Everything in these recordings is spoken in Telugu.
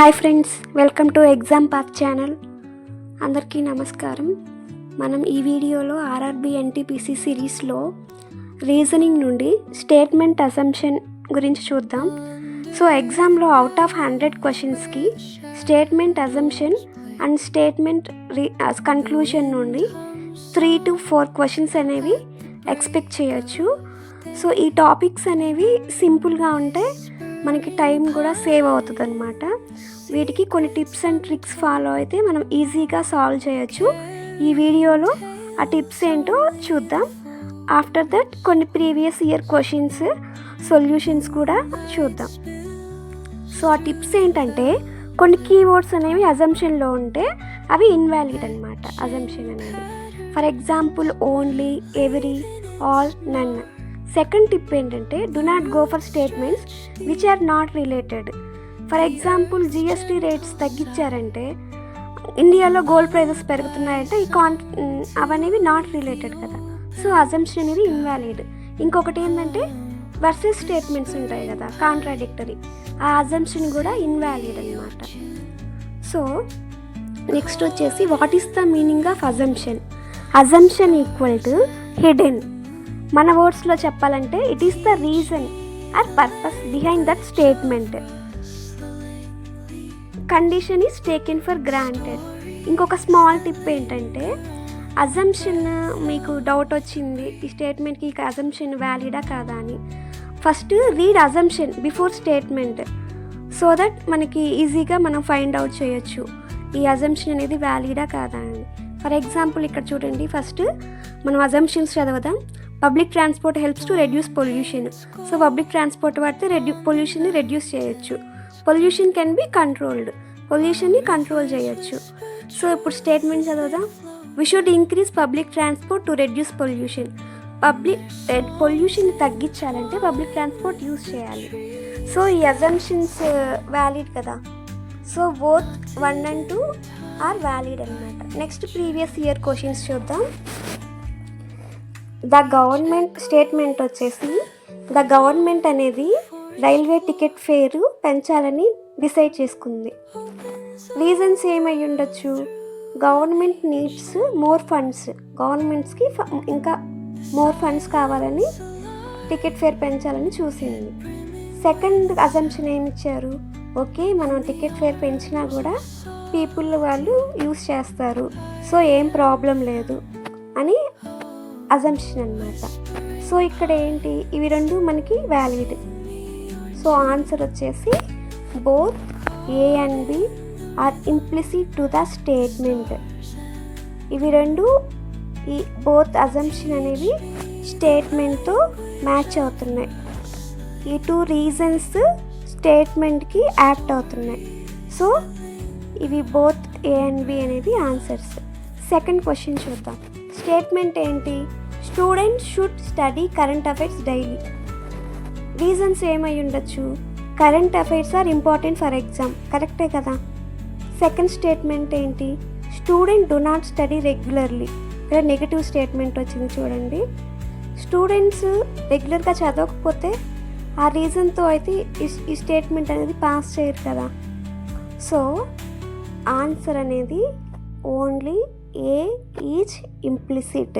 Hi friends welcome to exam path channel. అందరికీ నమస్కారం. మనం ఈ వీడియోలో ఆర్ఆర్బి ఎన్టీపీసీ సిరీస్లో రీజనింగ్ నుండి స్టేట్మెంట్ అసంప్షన్ గురించి చూద్దాం. సో ఎగ్జామ్లో అవుట్ ఆఫ్ హండ్రెడ్ క్వశ్చన్స్కి స్టేట్మెంట్ అసంప్షన్ అండ్ స్టేట్మెంట్ రీ కన్క్లూషన్ నుండి త్రీ టు ఫోర్ క్వశ్చన్స్ అనేవి ఎక్స్పెక్ట్ చేయొచ్చు. సో ఈ టాపిక్స్ అనేవి సింపుల్గా ఉంటే మనకి టైం కూడా సేవ్ అవుతుంది అనమాట వీటికి కొన్ని టిప్స్ అండ్ ట్రిక్స్ ఫాలో అయితే మనం ఈజీగా సాల్వ్ చేయొచ్చు. ఈ వీడియోలో ఆ టిప్స్ ఏంటో చూద్దాం. ఆఫ్టర్ దట్ కొన్ని ప్రీవియస్ ఇయర్ క్వశ్చన్స్ సొల్యూషన్స్ కూడా చూద్దాం. సో ఆ టిప్స్ ఏంటంటే కొన్ని కీవర్డ్స్ అనేవి అజంప్షన్లో ఉంటే అవి ఇన్వాలిడ్ అనమాట అజంప్షన్ అనేది. For example only every all none second tip ఏంటంటే do not go for statements which are not related for example GST rates తగ్గించారంటే ఇండియాలో గోల్డ్ ప్రైజెస్ పెరుగుతున్నాయంటే ఈ కాన్ అవనేవి నాట్ రిలేటెడ్ కదా. సో అజంప్షన్ అనేది ఇన్వాలిడ్ ఇంకొకటి ఏంటంటే వర్సెస్ స్టేట్మెంట్స్ ఉంటాయి కదా కాంట్రాడిక్టరీ ఆ అజంప్షన్ కూడా ఇన్వాలిడ్ అనమాట సో నెక్స్ట్ వచ్చేసి what is the meaning of assumption assumption equal to hidden మన వర్డ్స్లో చెప్పాలంటే it is the reason or purpose behind that statement condition is taken for granted ఇంకొక స్మాల్ టిప్ ఏంటంటే అజంప్షన్ మీకు డౌట్ వచ్చింది ఈ స్టేట్మెంట్కి ఈ అజంప్షన్ వ్యాలిడా కాదా అని. First read assumption before statement so that మనకి ఈజీగా మనం ఫైండ్ అవుట్ చేయొచ్చు. ఈ అజంప్షన్ అనేది వ్యాలిడా కాదా అని. ఫర్ ఎగ్జాంపుల్ ఇక్కడ చూడండి ఫస్ట్ మనం assumptions చదవదాం. Public transport helps to reduce pollution so public transport వాడితే రెడ్యూ పొల్యూషన్ని రెడ్యూస్ చేయొచ్చు. పొల్యూషన్ కెన్ బి కంట్రోల్డ్ పొల్యూషన్ని కంట్రోల్ చేయొచ్చు. సో ఇప్పుడు statement చదవదాం. We should increase public transport to reduce pollution public pollution తగ్గించాలంటే పబ్లిక్ ట్రాన్స్పోర్ట్ యూజ్ చేయాలి. సో ఈ అజంప్షన్స్ వ్యాలిడ్ కదా. So both one and two are valid అనమాట నెక్స్ట్ ప్రీవియస్ ఇయర్ క్వశ్చన్స్ చూద్దాం. ద గవర్నమెంట్ స్టేట్మెంట్ వచ్చేసి ద గవర్నమెంట్ అనేది రైల్వే టికెట్ ఫేరు పెంచాలని డిసైడ్ చేసుకుంది. రీజన్స్ ఏమై ఉండొచ్చు? Government needs more funds. గవర్నమెంట్స్కి ఇంకా మోర్ ఫండ్స్ కావాలని టికెట్ ఫేర్ పెంచాలని చూసింది. సెకండ్ అజంప్షన్ ఏమి ఇచ్చారు ఓకే మనం టికెట్ ఫేర్ పెంచినా కూడా పీపుల్ వాళ్ళు యూస్ చేస్తారు. సో ఏం ప్రాబ్లం లేదు అని అజంప్షన్ అనమాట సో ఇక్కడ ఏంటి? ఇవి రెండు మనకి వ్యాలిడ్ సో ఆన్సర్ వచ్చేసి both A and B are implicit to the statement ఇవి రెండు ఈ బోత్ అజంప్షన్ అనేవి స్టేట్మెంట్తో మ్యాచ్ అవుతున్నాయి. ఈ టూ రీజన్స్ స్టేట్మెంట్కి యాక్ట్ అవుతున్నాయి. సో ఇవి బోత్ ఏ అండ్ బి అనేది ఆన్సర్స్ సెకండ్ క్వశ్చన్ చూద్దాం. స్టేట్మెంట్ ఏంటి? Student should study current affairs daily. Reasons ఏమై ఉండొచ్చు? Current affairs are important for exam. కరెక్టే కదా? సెకండ్ స్టేట్మెంట్ ఏంటి? Student do not study regularly. ఇక్కడ నెగిటివ్ స్టేట్మెంట్ వచ్చింది చూడండి. స్టూడెంట్స్ రెగ్యులర్గా చదవకపోతే ఆ రీజన్తో అయితే ఈ స్టేట్మెంట్ అనేది పాస్ చేయరు కదా. సో ఆన్సర్ అనేది only A is implicit.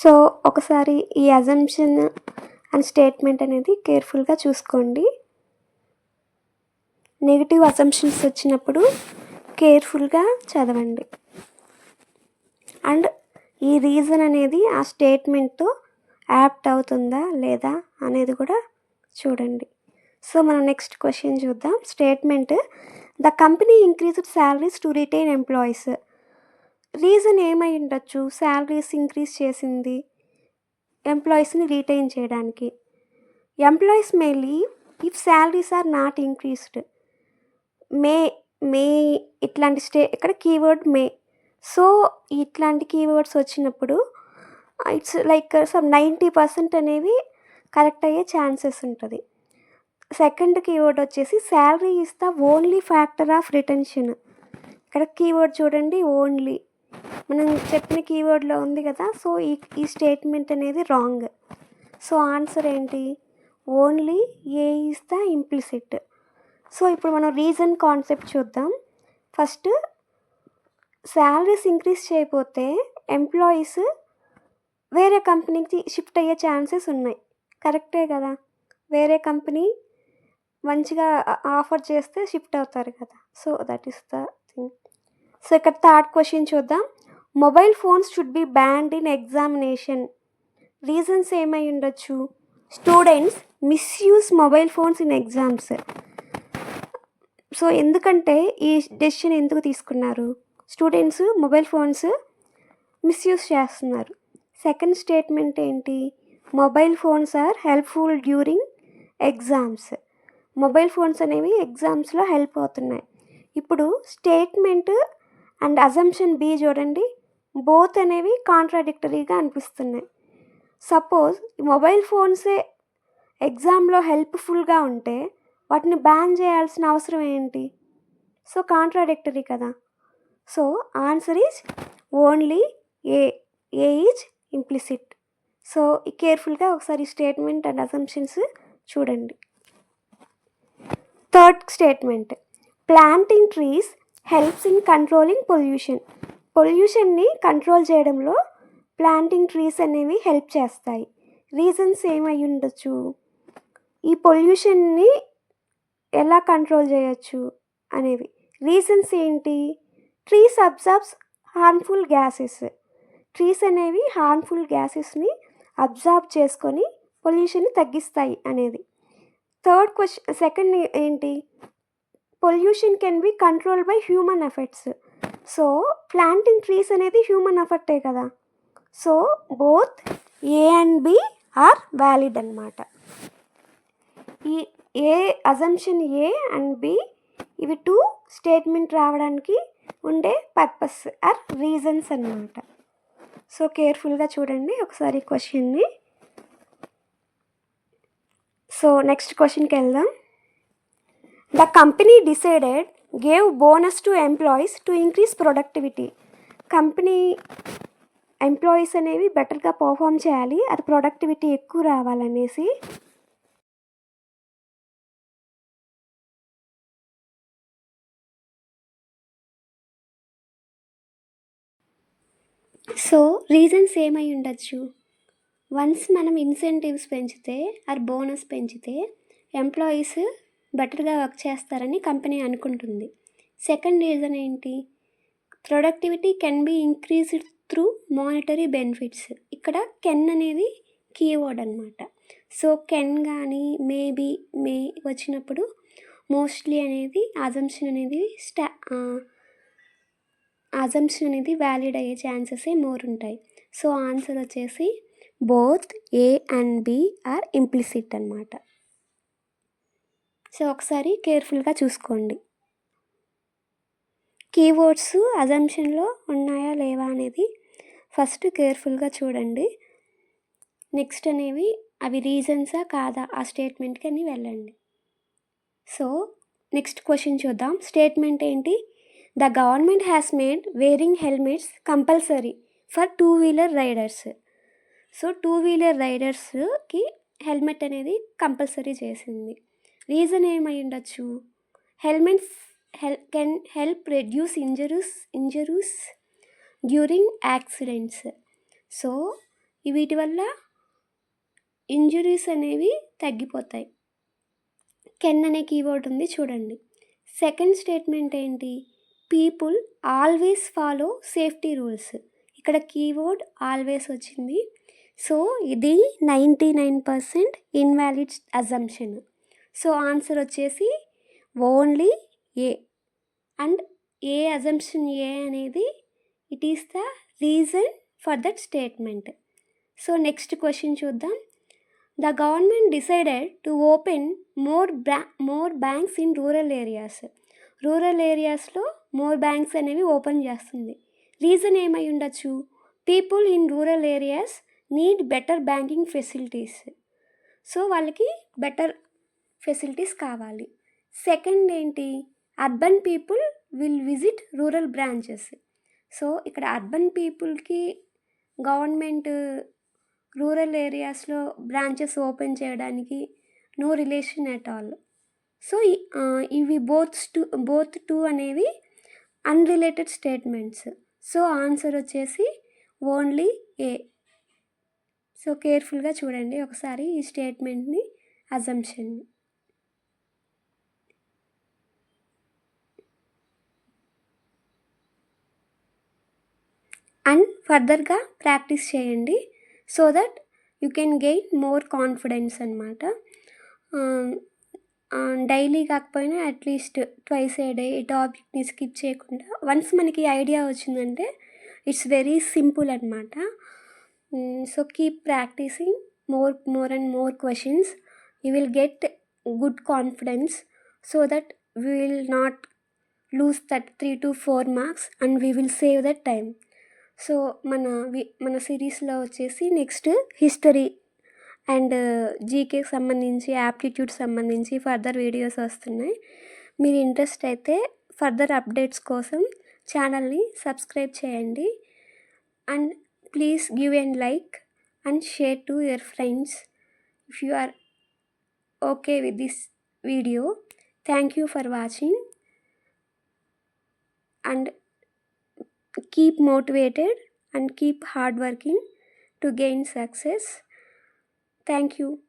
So ఒకసారి ఈ అజంప్షన్ అండ్ స్టేట్మెంట్ అనేది కేర్ఫుల్గా చూసుకోండి. నెగిటివ్ అజంప్షన్స్ వచ్చినప్పుడు కేర్ఫుల్గా చదవండి. అండ్ ఈ రీజన్ అనేది ఆ స్టేట్మెంట్తో యాప్ట్ అవుతుందా లేదా అనేది కూడా చూడండి. సో మనం నెక్స్ట్ క్వశ్చన్ చూద్దాం. Statement the company increased salaries to retain employees reason ఏమై ఉండొచ్చు? శాలరీస్ ఇంక్రీజ్ చేసింది ఎంప్లాయీస్ని రీటైన్ చేయడానికి. Employees may leave if salaries are not increased. May may ఇట్లాంటి స్టే ఇక్కడ కీవర్డ్ మే. సో ఇట్లాంటి కీవర్డ్స్ వచ్చినప్పుడు it's like some ninety percent అనేవి కరెక్ట్ అయ్యే ఛాన్సెస్ ఉంటుంది. సెకండ్ కీవర్డ్ వచ్చేసి salary is the only factor of retention ఇక్కడ కీవర్డ్ చూడండి ఓన్లీ మనం చెప్పిన కీవర్డ్లో ఉంది కదా సో ఈ ఈ స్టేట్మెంట్ అనేది రాంగ్ సో ఆన్సర్ ఏంటి? Only A is the implicit so ఇప్పుడు మనం రీజన్ కాన్సెప్ట్ చూద్దాం. ఫస్ట్ శాలరీస్ ఇంక్రీజ్ చేయకపోతే ఎంప్లాయీస్ వేరే కంపెనీకి షిఫ్ట్ అయ్యే ఛాన్సెస్ ఉన్నాయి. కరెక్టే కదా? వేరే కంపెనీ మంచిగా ఆఫర్ చేస్తే షిఫ్ట్ అవుతారు కదా. So that is the so ఇక్కడ థర్డ్ క్వశ్చన్ చూద్దాం. Mobile phones should be banned in examination reasons ఏమై ఉండొచ్చు? Students misuse mobile phones in exams so ఎందుకంటే ఈ డెసిషన్ ఎందుకు తీసుకున్నారు? స్టూడెంట్స్ మొబైల్ ఫోన్స్ మిస్యూస్ చేస్తున్నారు. సెకండ్ స్టేట్మెంట్ ఏంటి? Mobile phones are helpful during exams mobile phones అనేవి ఎగ్జామ్స్లో హెల్ప్ అవుతున్నాయి. ఇప్పుడు స్టేట్మెంట్ అండ్ అజంప్షన్ బి చూడండి. బోత్ అనేవి కాంట్రాడిక్టరీగా అనిపిస్తున్నాయి. సపోజ్ మొబైల్ ఫోన్సే ఎగ్జామ్లో హెల్ప్ఫుల్గా ఉంటే వాటిని బ్యాన్ చేయాల్సిన అవసరం ఏంటి? సో కాంట్రాడిక్టరీ కదా. So answer is only A A is implicit so కేర్ఫుల్గా ఒకసారి స్టేట్మెంట్ అండ్ అసంప్షన్స్ చూడండి. Third statement planting trees helps in controlling pollution పొల్యూషన్ని control చేయడంలో ప్లాంటింగ్ ట్రీస్ అనేవి హెల్ప్ చేస్తాయి. రీజన్స్ ఏమై ఉండొచ్చు? ఈ పొల్యూషన్ని ఎలా కంట్రోల్ చేయొచ్చు అనేవి. రీజన్స్ ఏంటి? Trees absorbs harmful gases trees అనేవి హార్మ్ఫుల్ గ్యాసెస్ని అబ్జార్బ్ చేసుకొని పొల్యూషన్ని తగ్గిస్తాయి అనేది థర్డ్ క్వశ్చన్ సెకండ్ ఏంటి? Pollution can be control by human effects so planting trees అనేది హ్యూమన్ ఎఫెక్టే కదా. So both A and B are valid అనమాట ఈ A assumption A and B ఇవి టూ స్టేట్మెంట్ రావడానికి ఉండే పర్పస్ ఆర్ రీజన్స్ అన్నమాట. సో కేర్ఫుల్గా చూడండి ఒకసారి క్వశ్చన్ని సో నెక్స్ట్ క్వశ్చన్కి వెళ్దాం. The company decided gave bonus to employees to increase productivity company employees అనేవి బెటర్గా పర్ఫామ్ చేయాలి అది ప్రొడక్టివిటీ ఎక్కువ రావాలనేసి సో రీజన్స్ ఏమై ఉండొచ్చు? వన్స్ మనం ఇన్సెంటివ్స్ పెంచితే ఆర్ బోనస్ పెంచితే ఎంప్లాయీస్ బెటర్గా వర్క్ చేస్తారని కంపెనీ అనుకుంటుంది. సెకండ్ రీజన్ ఏంటి? Productivity can be increased through monetary benefits. ఇక్కడ కెన్ అనేది కీవర్డ్ అనమాట సో కెన్ కానీ మేబీ మే వచ్చినప్పుడు మోస్ట్లీ అనేది అజంప్షన్ అనేది స్టా అజంప్షన్ అనేది వ్యాలిడ్ అయ్యే ఛాన్సెసే మోర్ ఉంటాయి. సో ఆన్సర్ వచ్చేసి both A and B are implicit అనమాట సో ఒకసారి కేర్ఫుల్గా చూసుకోండి. కీవర్డ్స్ అజంప్షన్లో ఉన్నాయా లేవా అనేది ఫస్ట్ కేర్ఫుల్గా చూడండి. నెక్స్ట్ అనేవి అవి రీజన్సా కాదా ఆ స్టేట్మెంట్కి అని వెళ్ళండి. సో నెక్స్ట్ క్వశ్చన్ చూద్దాం. స్టేట్మెంట్ ఏంటి? The government has made wearing helmets compulsory for two wheeler riders. So two wheeler రైడర్స్కి helmet అనేది కంపల్సరీ చేసింది. రీజన్ ఏమై ఉండొచ్చు? Helmets hell can help reduce injuries injuries during accidents. So వీటి వల్ల ఇంజరీస్ అనేవి తగ్గిపోతాయి. కెన్ అనే కీవర్డ్ ఉంది చూడండి. సెకండ్ స్టేట్మెంట్ ఏంటి? People always follow safety rules. ఇక్కడ కీవర్డ్ ఆల్వేస్ వచ్చింది. సో ఇది ninety nine percent invalid assumption. So answer వచ్చేసి only A. And A assumption A అనేది it is the reason for that statement. So next question చూద్దాం. The government decided to open more బ్రా more banks in rural areas. Rural ఏరియాస్లో మోర్ బ్యాంక్స్ అనేవి ఓపెన్ చేస్తుంది. రీజన్ ఏమై ఉండొచ్చు? People in rural areas need better banking facilities. So వాళ్ళకి బెటర్ ఫెసిలిటీస్ కావాలి. సెకండ్ ఏంటి? Urban people will visit rural branches. So ఇక్కడ అర్బన్ పీపుల్కి గవర్నమెంట్ రూరల్ ఏరియాస్లో బ్రాంచెస్ ఓపెన్ చేయడానికి no relation at all. So ఇవి బోత్ టూ బోత్ టూ అనేవి అన్రిలేటెడ్ స్టేట్మెంట్స్. సో ఆన్సర్ వచ్చేసి ఓన్లీ ఏ. సో కేర్ఫుల్గా చూడండి ఒకసారి ఈ స్టేట్మెంట్ని అజంప్షన్ని. అండ్ ఫర్దర్గా ప్రాక్టీస్ చేయండి so that you can gain more confidence అనమాట డైలీ కాకపోయినా at least twice a day ఈ టాపిక్ని స్కిప్ చేయకుండా వన్స్ మనకి ఐడియా వచ్చిందంటే ఇట్స్ వెరీ సింపుల్ అనమాట so keep practicing more more and more questions you will get good confidence so that we will not lose that three to four marks and we will save that time so మన వి- మన సిరీస్లో వచ్చేసి నెక్స్ట్ హిస్టరీ అండ్ జీకేకి సంబంధించి యాప్టిట్యూడ్ సంబంధించి ఫర్దర్ వీడియోస్ వస్తున్నాయి. మీరు ఇంట్రెస్ట్ అయితే ఫర్దర్ అప్డేట్స్ కోసం ఛానల్ని సబ్స్క్రైబ్ చేయండి. And please give and like and share to your friends. If you are okay with this video thank you for watching. And keep motivated and keep hard working to gain success. Thank you